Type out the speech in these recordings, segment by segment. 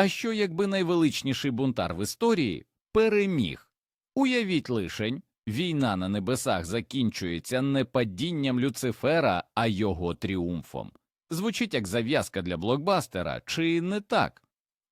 А що якби найвеличніший бунтар в історії переміг? Уявіть лишень, війна на небесах закінчується не падінням Люцифера, а його тріумфом. Звучить як зав'язка для блокбастера, чи не так?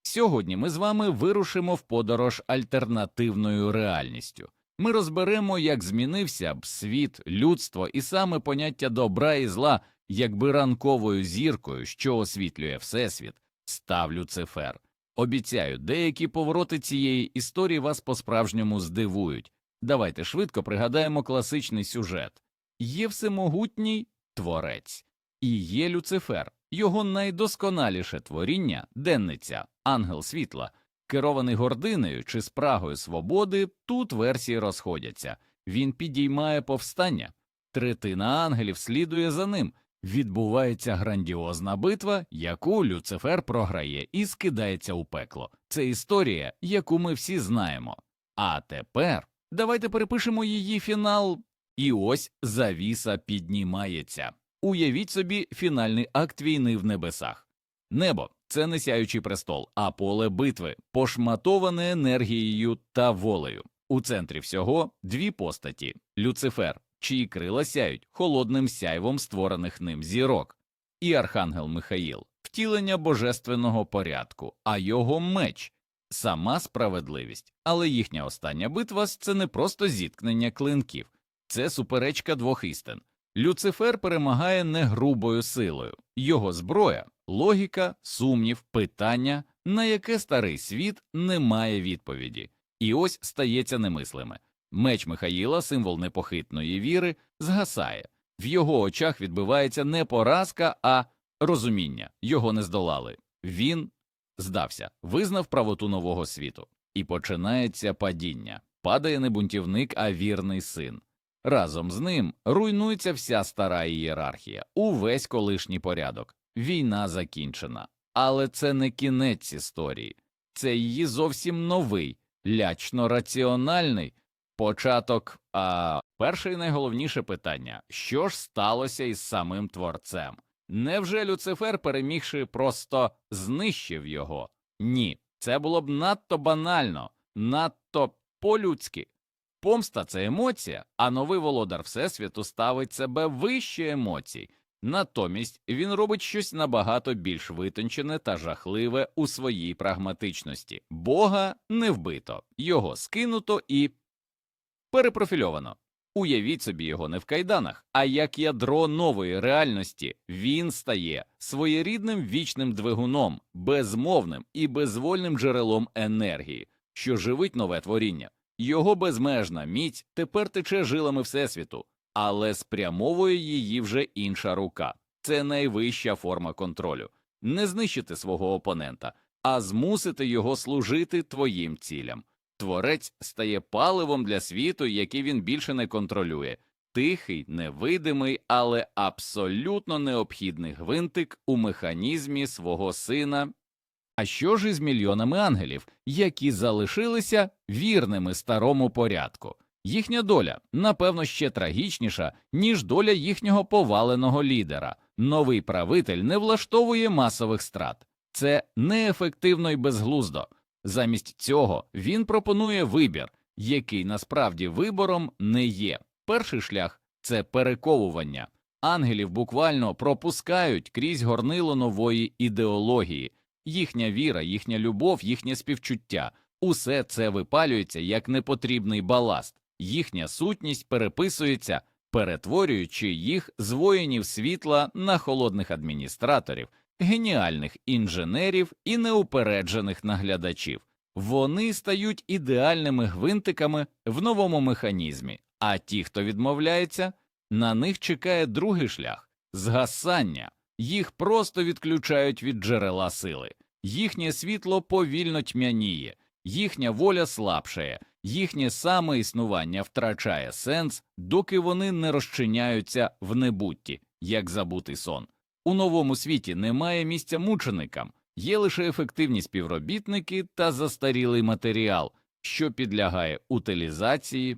Сьогодні ми з вами вирушимо в подорож альтернативною реальністю. Ми розберемо, як змінився б світ, людство і саме поняття добра і зла, якби ранковою зіркою, що освітлює Всесвіт, став Люцифер. Обіцяю, деякі повороти цієї історії вас по-справжньому здивують. Давайте швидко пригадаємо класичний сюжет. Є всемогутній творець, і є Люцифер, його найдосконаліше творіння, денниця, ангел світла, керований гординою чи спрагою свободи, тут версії розходяться. Він підіймає повстання, третина ангелів слідує за ним. Відбувається грандіозна битва, яку Люцифер програє і скидається у пекло. Це історія, яку ми всі знаємо. А тепер давайте перепишемо її фінал. І ось завіса піднімається. Уявіть собі фінальний акт війни в небесах. Небо це не сяючий престол, а поле битви, пошматоване енергією та волею. У центрі всього дві постаті Люцифер, чиї крила сяють холодним сяйвом створених ним зірок, і Архангел Михаїл, втілення божественного порядку, а його меч сама справедливість. Але їхня остання битва це не просто зіткнення клинків, це суперечка двох істин. Люцифер перемагає не грубою силою, його зброя, логіка, сумнів, питання, на яке старий світ не має відповіді. І ось стається немислиме. Меч Михаїла, символ непохитної віри, згасає. В його очах відбивається не поразка, а розуміння. Його не здолали. Він здався, визнав правоту нового світу. І починається падіння. Падає не бунтівник, а вірний син. Разом з ним руйнується вся стара ієрархія, увесь колишній порядок. Війна закінчена. Але це не кінець історії, це її зовсім новий, лячно раціональний початок. А перше і найголовніше питання що ж сталося із самим творцем? Невже Люцифер, перемігши, просто знищив його? Ні, це було б надто банально, надто по-людськи. Помста це емоція, а новий володар Всесвіту ставить себе вище емоцій. Натомість він робить щось набагато більш витончене та жахливе у своїй прагматичності. Бога не вбито, його скинуто і перепрофільовано. Уявіть собі його не в кайданах, а як ядро нової реальності він стає своєрідним вічним двигуном, безмовним і безвольним джерелом енергії, що живить нове творіння. Його безмежна міць тепер тече жилами Всесвіту, але спрямовує її вже інша рука. Це найвища форма контролю не знищити свого опонента, а змусити його служити твоїм цілям. Творець стає паливом для світу, який він більше не контролює. Тихий, невидимий, але абсолютно необхідний гвинтик у механізмі свого сина. А що ж із мільйонами ангелів, які залишилися вірними старому порядку? Їхня доля, напевно, ще трагічніша, ніж доля їхнього поваленого лідера. Новий правитель не влаштовує масових страт. Це неефективно і безглуздо. Замість цього він пропонує вибір, який насправді вибором не є. Перший шлях це перековування. Ангелів буквально пропускають крізь горнило нової ідеології, їхня віра, їхня любов, їхнє співчуття усе це випалюється як непотрібний баласт, їхня сутність переписується, перетворюючи їх з воїнів світла на холодних адміністраторів, геніальних інженерів і неупереджених наглядачів. Вони стають ідеальними гвинтиками в новому механізмі, а ті, хто відмовляється, на них чекає другий шлях згасання, їх просто відключають від джерела сили, їхнє світло повільно тьмяніє, їхня воля слабшає, їхнє самоіснування втрачає сенс, доки вони не розчиняються в небутті, як забутий сон. У новому світі немає місця мученикам, є лише ефективні співробітники та застарілий матеріал, що підлягає утилізації.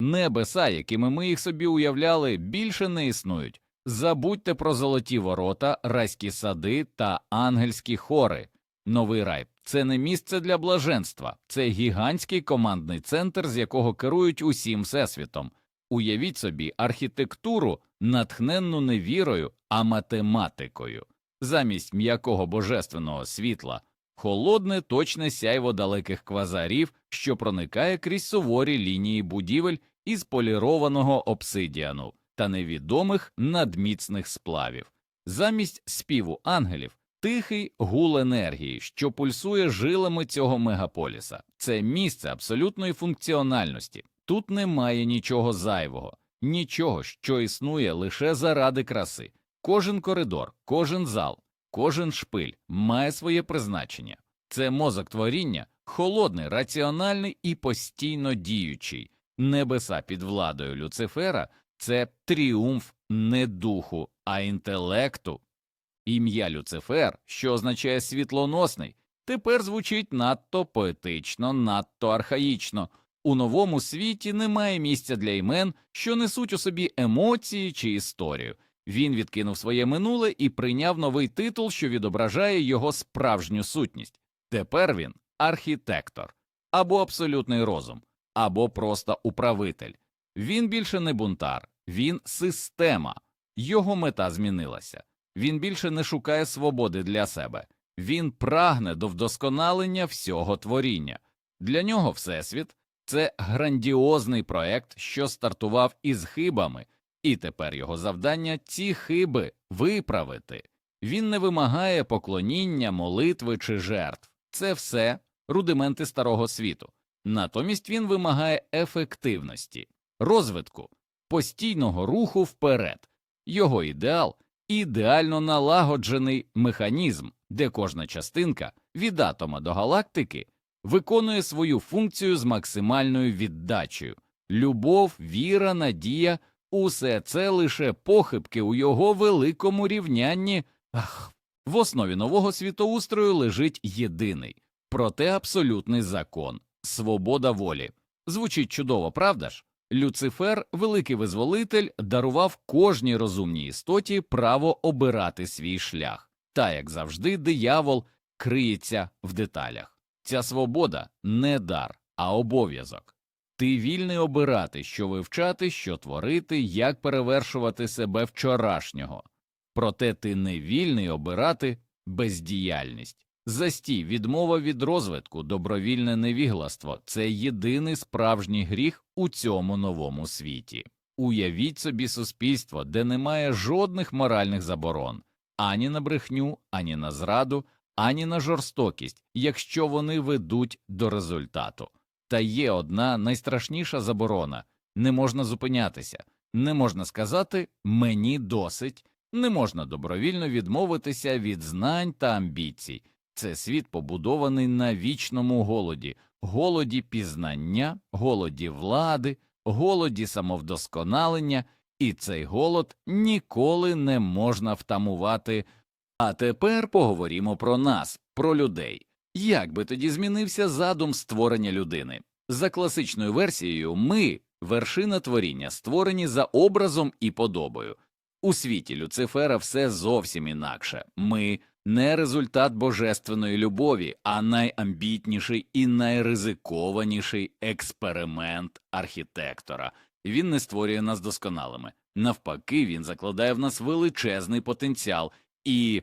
Небеса, якими ми їх собі уявляли, більше не існують. Забудьте про золоті ворота, райські сади та ангельські хори. Новий рай це не місце для блаженства, це гігантський командний центр, з якого керують усім всесвітом. Уявіть собі архітектуру, натхненну не вірою, а математикою. Замість м'якого божественного світла, холодне точне сяйво далеких квазарів, що проникає крізь суворі лінії будівель із полірованого обсидіану та невідомих надміцних сплавів. Замість співу ангелів тихий гул енергії, що пульсує жилами цього мегаполіса. Це місце абсолютної функціональності. Тут немає нічого зайвого, нічого, що існує лише заради краси. Кожен коридор, кожен зал, кожен шпиль має своє призначення. Це мозок творіння, холодний, раціональний і постійно діючий. Небеса під владою Люцифера це тріумф не духу, а інтелекту. Ім'я Люцифер, що означає світлоносний, тепер звучить надто поетично, надто архаїчно. У новому світі немає місця для імен, що несуть у собі емоції чи історію. Він відкинув своє минуле і прийняв новий титул, що відображає його справжню сутність. Тепер він архітектор або абсолютний розум, або просто управитель. Він більше не бунтар, він система. Його мета змінилася. Він більше не шукає свободи для себе, він прагне до вдосконалення всього творіння. Для нього Всесвіт це грандіозний проект, що стартував із хибами, і тепер його завдання ці хиби виправити. Він не вимагає поклоніння, молитви чи жертв. Це все рудименти старого світу. Натомість він вимагає ефективності, розвитку, постійного руху вперед. Його ідеал ідеально налагоджений механізм, де кожна частинка від атома до галактики виконує свою функцію з максимальною віддачею. Любов, віра, надія усе це лише похибки у його великому рівнянні. Ах, в основі нового світоустрою лежить єдиний, проте абсолютний закон свобода волі. Звучить чудово, правда ж? Люцифер, великий визволитель, дарував кожній розумній істоті право обирати свій шлях, та, як завжди, диявол криється в деталях. Ця свобода не дар, а обов'язок. Ти вільний обирати, що вивчати, що творити, як перевершувати себе вчорашнього. Проте ти не вільний обирати бездіяльність. Застій, відмова від розвитку, добровільне невігластво це єдиний справжній гріх у цьому новому світі. Уявіть собі суспільство, де немає жодних моральних заборон ані на брехню, ані на зраду, ані на жорстокість, якщо вони ведуть до результату. Та є одна найстрашніша заборона не можна зупинятися, не можна сказати мені досить, не можна добровільно відмовитися від знань та амбіцій. Це світ побудований на вічному голоді, голоді пізнання, голоді влади, голоді самовдосконалення, і цей голод ніколи не можна втамувати. А тепер поговоримо про нас, про людей. Як би тоді змінився задум створення людини? За класичною версією, ми вершина творіння, створені за образом і подобою. У світі Люцифера все зовсім інакше. Ми не результат божественної любові, а найамбітніший і найризикованіший експеримент архітектора. Він не створює нас досконалими. Навпаки, він закладає в нас величезний потенціал і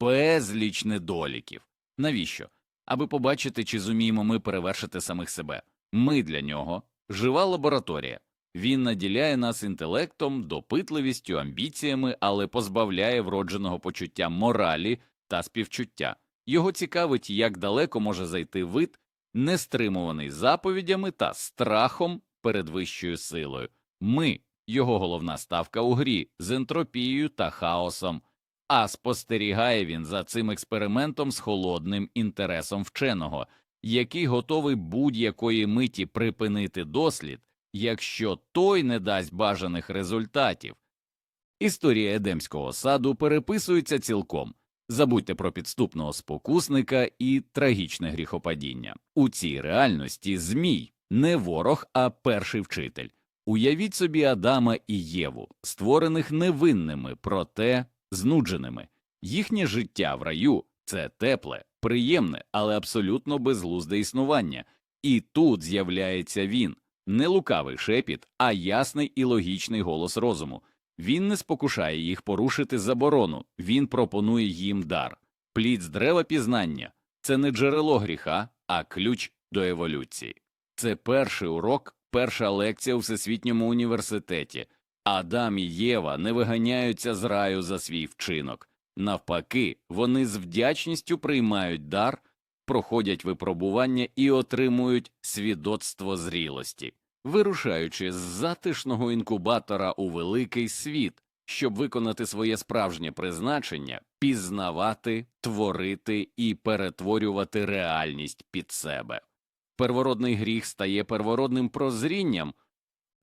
безліч недоліків. Навіщо? Аби побачити, чи зуміємо ми перевершити самих себе. Ми для нього жива лабораторія. Він наділяє нас інтелектом, допитливістю, амбіціями, але позбавляє вродженого почуття моралі та співчуття. Його цікавить, як далеко може зайти вид, не стримуваний заповідями та страхом перед вищою силою. Ми його головна ставка у грі з ентропією та хаосом, а спостерігає він за цим експериментом з холодним інтересом вченого, який готовий будь-якої миті припинити дослід якщо той не дасть бажаних результатів. Історія Едемського саду переписується цілком. Забудьте про підступного спокусника і трагічне гріхопадіння. У цій реальності Змій не ворог, а перший вчитель. Уявіть собі Адама і Єву, створених невинними, проте знудженими. Їхнє життя в раю Це тепле, приємне, але абсолютно безглузде існування. І тут з'являється він не лукавий шепіт, а ясний і логічний голос розуму. Він не спокушає їх порушити заборону, він пропонує їм дар. Плід з дерева пізнання це не джерело гріха, а ключ до еволюції. Це перший урок, перша лекція у всесвітньому університеті. Адам і Єва не виганяються з раю за свій вчинок. Навпаки, вони з вдячністю приймають дар, проходять випробування і отримують свідоцтво зрілості, вирушаючи з затишного інкубатора у великий світ, щоб виконати своє справжнє призначення, пізнавати, творити і перетворювати реальність під себе. Первородний гріх стає первородним прозрінням.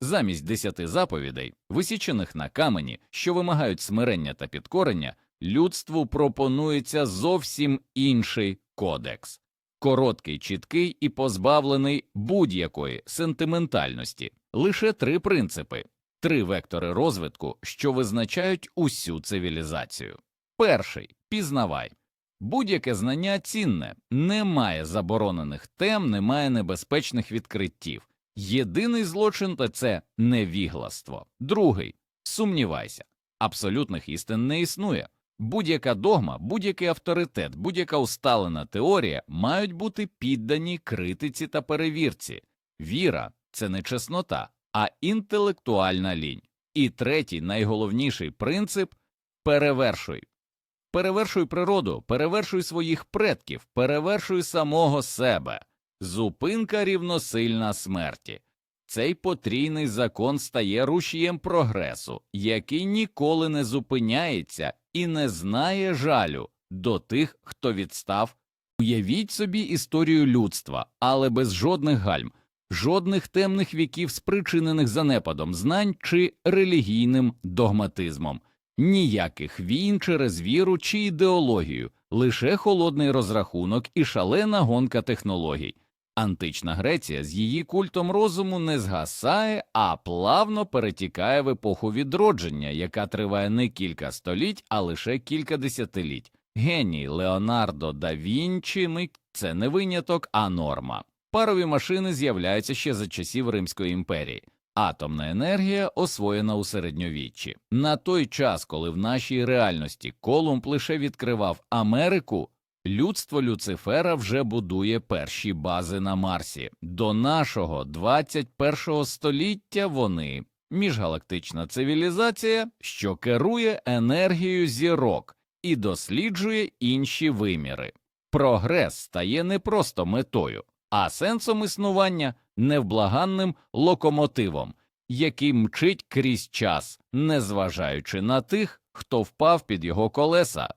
Замість десяти заповідей, висічених на камені, що вимагають смирення та підкорення, людству пропонується зовсім інший кодекс короткий, чіткий і позбавлений будь-якої сентиментальності, лише три принципи, три вектори розвитку, що визначають усю цивілізацію. Перший пізнавай. Будь-яке знання цінне, немає заборонених тем, немає небезпечних відкриттів. Єдиний злочин це невігластво. Другий сумнівайся, абсолютних істин не існує. Будь-яка догма, будь-який авторитет, будь-яка усталена теорія мають бути піддані критиці та перевірці. Віра це не чеснота, а інтелектуальна лінь. І третій, найголовніший принцип перевершуй. Перевершуй природу, перевершуй своїх предків, перевершуй самого себе. Зупинка рівносильна смерті. Цей потрійний закон стає рушієм прогресу, який ніколи не зупиняється і не знає жалю до тих, хто відстав. Уявіть собі історію людства, але без жодних гальм, жодних темних віків, спричинених занепадом знань чи релігійним догматизмом, ніяких війн через віру чи ідеологію, лише холодний розрахунок і шалена гонка технологій. Антична Греція з її культом розуму не згасає, а плавно перетікає в епоху відродження, яка триває не кілька століть, а лише кілька десятиліть. Геній Леонардо да Вінчі це не виняток, а норма. Парові машини з'являються ще за часів Римської імперії. Атомна енергія освоєна у середньовіччі. На той час, коли в нашій реальності Колумб лише відкривав Америку, Людство Люцифера вже будує перші бази на Марсі. До нашого 21 століття вони міжгалактична цивілізація, що керує енергією зірок і досліджує інші виміри. Прогрес стає не просто метою, а сенсом існування невблаганним локомотивом, який мчить крізь час, незважаючи на тих, хто впав під його колеса.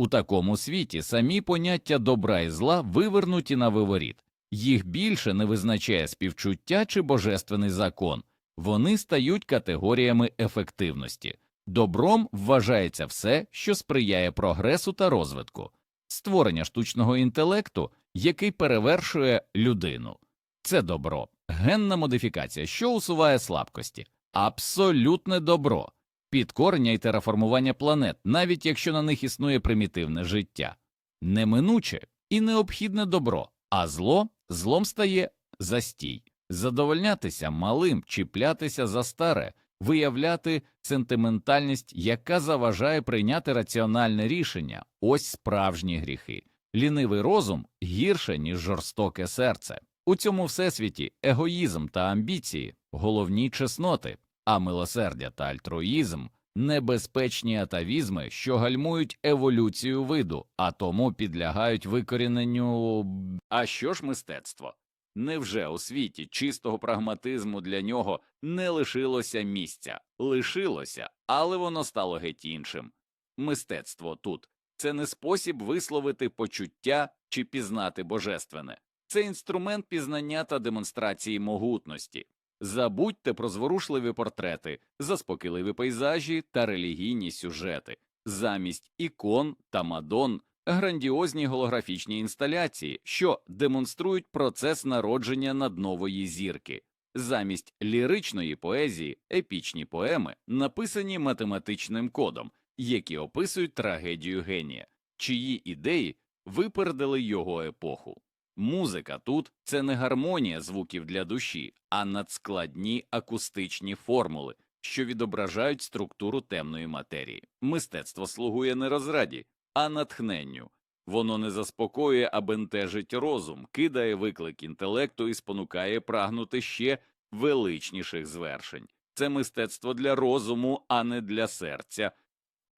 У такому світі самі поняття добра і зла вивернуті на виворіт, їх більше не визначає співчуття чи божественний закон, вони стають категоріями ефективності. Добром вважається все, що сприяє прогресу та розвитку, створення штучного інтелекту, який перевершує людину. Це добро, генна модифікація, що усуває слабкості, абсолютне добро підкорення і тераформування планет, навіть якщо на них існує примітивне життя, неминуче і необхідне добро, а зло злом стає застій, задовольнятися малим, чіплятися за старе, виявляти сентиментальність, яка заважає прийняти раціональне рішення, ось справжні гріхи. Лінивий розум гірше, ніж жорстоке серце. У цьому всесвіті егоїзм та амбіції головні чесноти, а милосердя та альтруїзм небезпечні атавізми, що гальмують еволюцію виду, а тому підлягають викоріненню. А що ж мистецтво? Невже у світі чистого прагматизму для нього не лишилося місця? Лишилося, але воно стало геть іншим. Мистецтво тут це не спосіб висловити почуття чи пізнати божественне, це інструмент пізнання та демонстрації могутності. Забудьте про зворушливі портрети, заспокійливі пейзажі та релігійні сюжети, замість ікон та мадон, грандіозні голографічні інсталяції, що демонструють процес народження наднової зірки, замість ліричної поезії, епічні поеми, написані математичним кодом, які описують трагедію генія. чиї ідеї випередили його епоху. Музика тут це не гармонія звуків для душі, а надскладні акустичні формули, що відображають структуру темної матерії. Мистецтво слугує не розраді, а натхненню. Воно не заспокоює, а бентежить розум, кидає виклик інтелекту і спонукає прагнути ще величніших звершень. Це мистецтво для розуму, а не для серця.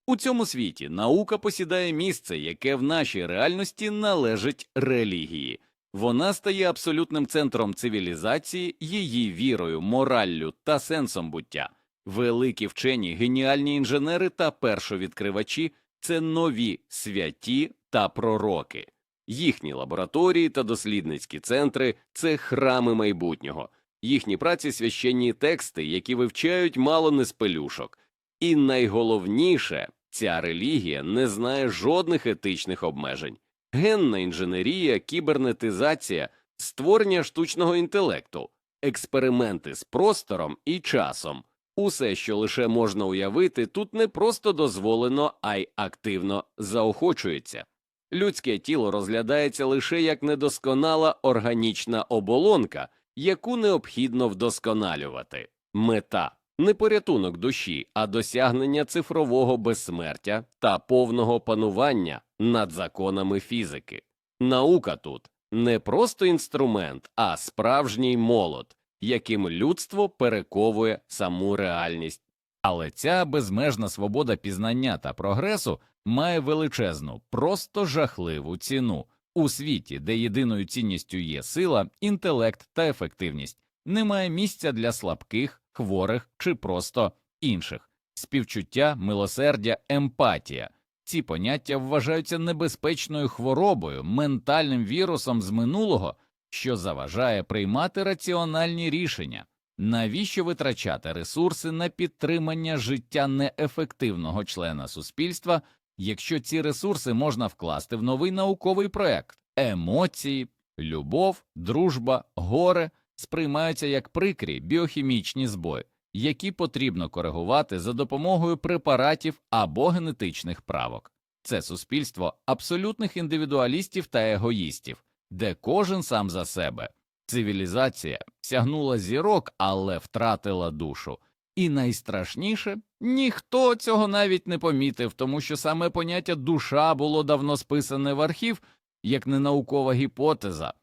У цьому світі наука посідає місце, яке в нашій реальності належить релігії. Вона стає абсолютним центром цивілізації, її вірою, мораллю та сенсом буття. Великі вчені, геніальні інженери та першовідкривачі це нові святі та пророки. Їхні лабораторії та дослідницькі центри це храми майбутнього, їхні праці священні тексти, які вивчають мало не з пелюшок. І найголовніше, ця релігія не знає жодних етичних обмежень. Генна інженерія, кібернетизація, створення штучного інтелекту, експерименти з простором і часом. Усе, що лише можна уявити, тут не просто дозволено, а й активно заохочується. Людське тіло розглядається лише як недосконала органічна оболонка, яку необхідно вдосконалювати. Мета не порятунок душі, а досягнення цифрового безсмертя та повного панування над законами фізики. Наука тут не просто інструмент, а справжній молот, яким людство перековує саму реальність. Але ця безмежна свобода пізнання та прогресу має величезну, просто жахливу ціну. У світі, де єдиною цінністю є сила, інтелект та ефективність, немає місця для слабких, хворих чи просто інших. Співчуття, милосердя, емпатія. Ці поняття вважаються небезпечною хворобою, ментальним вірусом з минулого, що заважає приймати раціональні рішення. Навіщо витрачати ресурси на підтримання життя неефективного члена суспільства, якщо ці ресурси можна вкласти в новий науковий проект? Емоції, любов, дружба, горе сприймаються як прикрі біохімічні збої, які потрібно коригувати за допомогою препаратів або генетичних правок. Це суспільство абсолютних індивідуалістів та егоїстів, де кожен сам за себе. Цивілізація сягнула зірок, але втратила душу. І найстрашніше ніхто цього навіть не помітив, тому що саме поняття душа було давно списане в архів як ненаукова гіпотеза.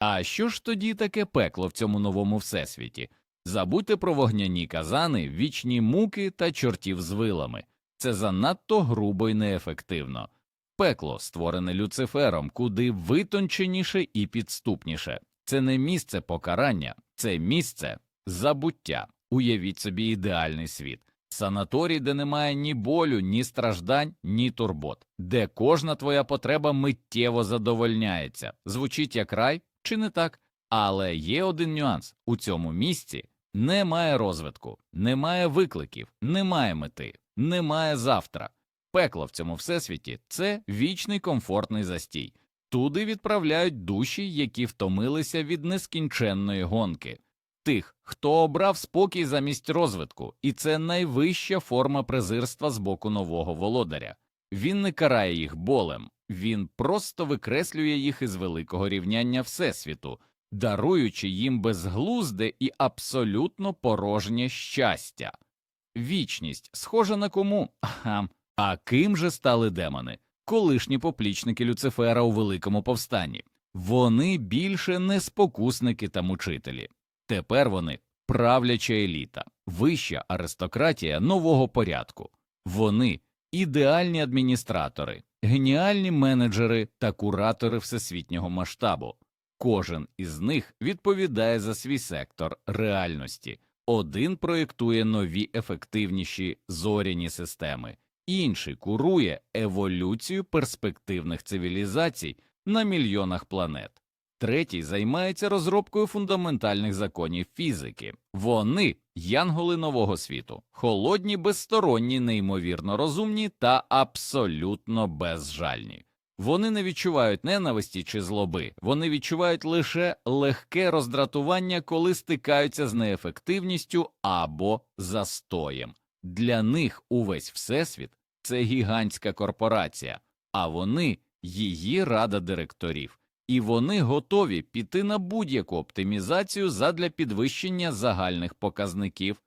А що ж тоді таке пекло в цьому новому всесвіті? Забудьте про вогняні казани, вічні муки та чортів з вилами. Це занадто грубо і неефективно. Пекло, створене Люцифером, куди витонченіше і підступніше. Це не місце покарання, це місце забуття. Уявіть собі ідеальний світ. Санаторій, де немає ні болю, ні страждань, ні турбот, де кожна твоя потреба миттєво задовольняється. Звучить як рай чи не так? Але є один нюанс у цьому місці немає розвитку, немає викликів, немає мети, немає завтра. Пекло в цьому всесвіті це вічний комфортний застій. Туди відправляють душі, які втомилися від нескінченної гонки, тих, хто обрав спокій замість розвитку, і це найвища форма презирства з боку нового володаря. Він не карає їх болем, він просто викреслює їх із великого рівняння Всесвіту, даруючи їм безглузде і абсолютно порожнє щастя. Вічність схожа на кому? Ага. А ким же стали демони? Колишні поплічники Люцифера у великому повстанні. Вони більше не спокусники та мучителі. Тепер вони правляча еліта, вища аристократія нового порядку. Вони ідеальні адміністратори, геніальні менеджери та куратори всесвітнього масштабу. Кожен із них відповідає за свій сектор реальності. Один проєктує нові ефективніші зоряні системи, інший курує еволюцію перспективних цивілізацій на мільйонах планет. Третій займається розробкою фундаментальних законів фізики. Вони янголи нового світу, холодні, безсторонні, неймовірно розумні та абсолютно безжальні. Вони не відчувають ненависті чи злоби, вони відчувають лише легке роздратування, коли стикаються з неефективністю або застоєм. Для них увесь всесвіт це гігантська корпорація, а вони її рада директорів, і вони готові піти на будь-яку оптимізацію задля підвищення загальних показників.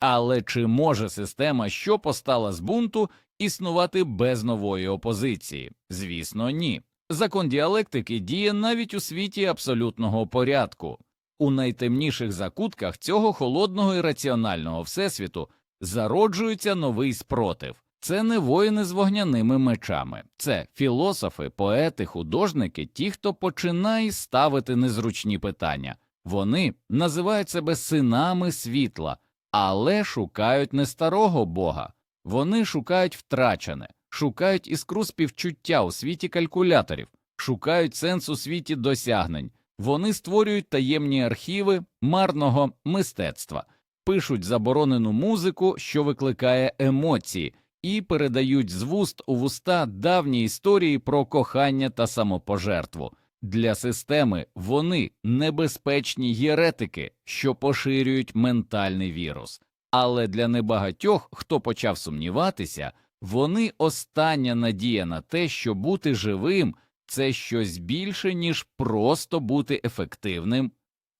Але чи може система, що постала з бунту, існувати без нової опозиції? Звісно, ні. Закон діалектики діє навіть у світі абсолютного порядку. У найтемніших закутках цього холодного і раціонального всесвіту зароджується новий спротив. Це не воїни з вогняними мечами, це філософи, поети, художники, ті, хто починає ставити незручні питання. Вони називають себе синами світла, але шукають не старого Бога, вони шукають втрачене, шукають іскру співчуття у світі калькуляторів, шукають сенс у світі досягнень. Вони створюють таємні архіви марного мистецтва, пишуть заборонену музику, що викликає емоції, і передають з вуст у вуста давні історії про кохання та самопожертву. Для системи вони небезпечні єретики, що поширюють ментальний вірус. Але для небагатьох, хто почав сумніватися, вони остання надія на те, що бути живим це щось більше, ніж просто бути ефективним.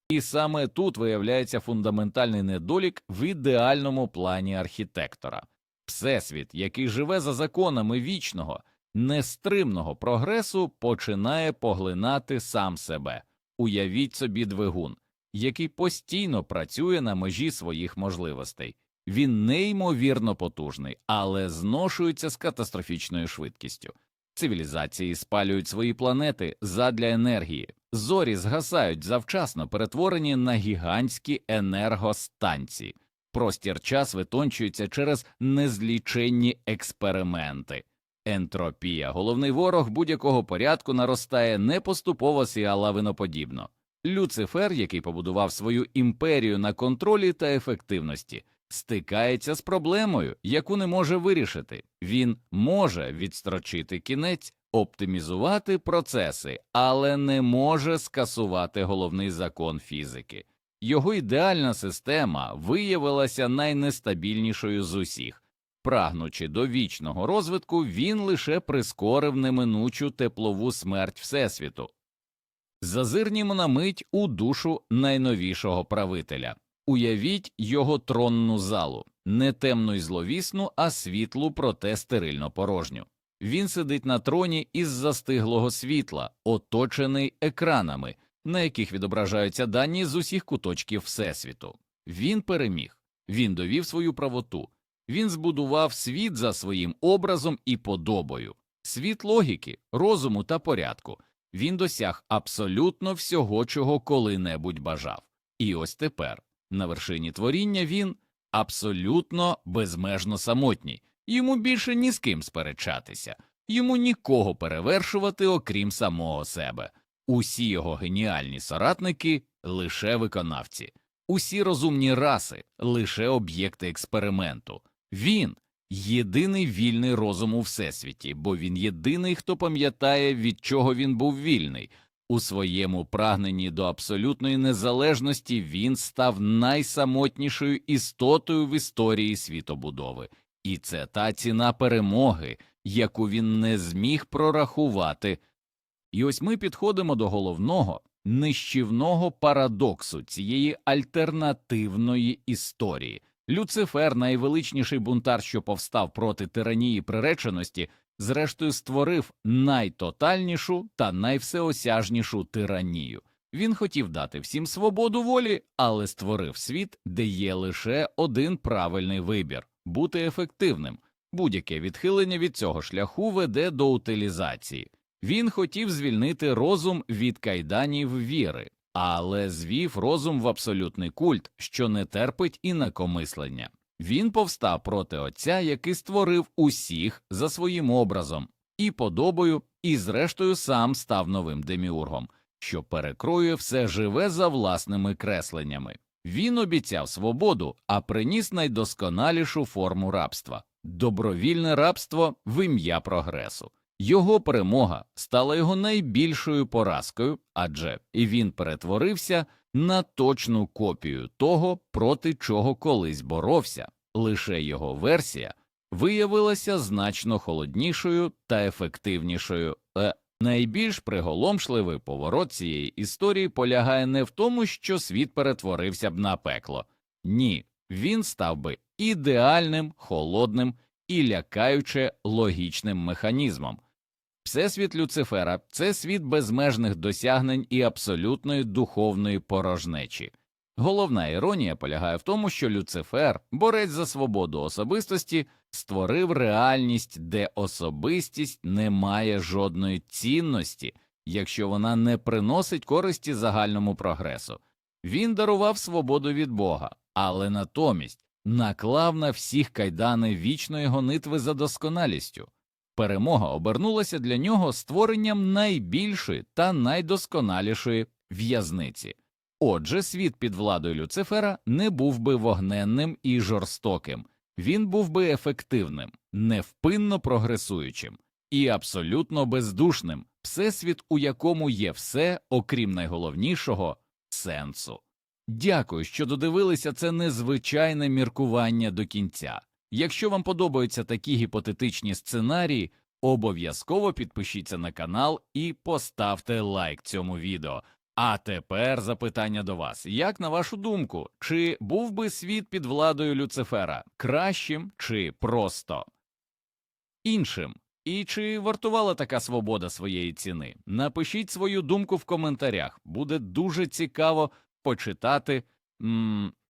І саме тут виявляється фундаментальний недолік в ідеальному плані архітектора. Всесвіт, який живе за законами вічного, нестримного прогресу, починає поглинати сам себе. Уявіть собі двигун, який постійно працює на межі своїх можливостей. Він неймовірно потужний, але зношується з катастрофічною швидкістю. Цивілізації спалюють свої планети задля енергії, зорі згасають завчасно перетворені на гігантські енергостанції. Простір час витончується через незліченні експерименти. Ентропія, головний ворог будь-якого порядку, наростає не поступово а лавиноподібно. Люцифер, який побудував свою імперію на контролі та ефективності, стикається з проблемою, яку не може вирішити. Він може відстрочити кінець, оптимізувати процеси, але не може скасувати головний закон фізики. Його ідеальна система виявилася найнестабільнішою з усіх. Прагнучи до вічного розвитку, він лише прискорив неминучу теплову смерть Всесвіту. Зазирнімо на мить у душу найновішого правителя. Уявіть його тронну залу, не темну й зловісну, а світлу, проте стерильно порожню. Він сидить на троні із застиглого світла, оточений екранами, на яких відображаються дані з усіх куточків Всесвіту. Він переміг, він довів свою правоту, він збудував світ за своїм образом і подобою, світ логіки, розуму та порядку. Він досяг абсолютно всього, чого коли-небудь бажав. І ось тепер, на вершині творіння, він абсолютно безмежно самотній, йому більше ні з ким сперечатися, йому нікого перевершувати, окрім самого себе. Усі його геніальні соратники лише виконавці, усі розумні раси лише об'єкти експерименту. Він єдиний вільний розум у всесвіті, бо він єдиний, хто пам'ятає, від чого він був вільний. У своєму прагненні до абсолютної незалежності він став найсамотнішою істотою в історії світобудови, і це та ціна перемоги, яку він не зміг прорахувати. І ось ми підходимо до головного нищівного парадоксу цієї альтернативної історії. Люцифер, найвеличніший бунтар, що повстав проти тиранії приреченості, зрештою створив найтотальнішу та найвсеосяжнішу тиранію. Він хотів дати всім свободу волі, але створив світ, де є лише один правильний вибір бути ефективним. Будь-яке відхилення від цього шляху веде до утилізації. Він хотів звільнити розум від кайданів віри, але звів розум в абсолютний культ, що не терпить інакомислення. Він повстав проти отця, який створив усіх за своїм образом і подобою, і зрештою сам став новим деміургом, що перекроює все живе за власними кресленнями. Він обіцяв свободу, а приніс найдосконалішу форму рабства добровільне рабство в ім'я прогресу. Його перемога стала його найбільшою поразкою, адже він перетворився на точну копію того, проти чого колись боровся. Лише його версія виявилася значно холоднішою та ефективнішою. Е, найбільш приголомшливий поворот цієї історії полягає не в тому, що світ перетворився б на пекло. Ні, він став би ідеальним, холодним і лякаюче логічним механізмом. Всесвіт Люцифера це світ безмежних досягнень і абсолютної духовної порожнечі. Головна іронія полягає в тому, що Люцифер, борець за свободу особистості, створив реальність, де особистість не має жодної цінності, якщо вона не приносить користі загальному прогресу. Він дарував свободу від Бога, але натомість наклав на всіх кайдани вічної гонитви за досконалістю. Перемога обернулася для нього створенням найбільшої та найдосконалішої в'язниці. Отже, світ під владою Люцифера не був би вогненним і жорстоким, він був би ефективним, невпинно прогресуючим і абсолютно бездушним, всесвіт, у якому є все, окрім найголовнішого сенсу. Дякую, що додивилися це незвичайне міркування до кінця. Якщо вам подобаються такі гіпотетичні сценарії, обов'язково підпишіться на канал і поставте лайк цьому відео. А тепер запитання до вас: як на вашу думку, чи був би світ під владою Люцифера кращим чи просто іншим? І чи вартувала така свобода своєї ціни? Напишіть свою думку в коментарях. Буде дуже цікаво почитати м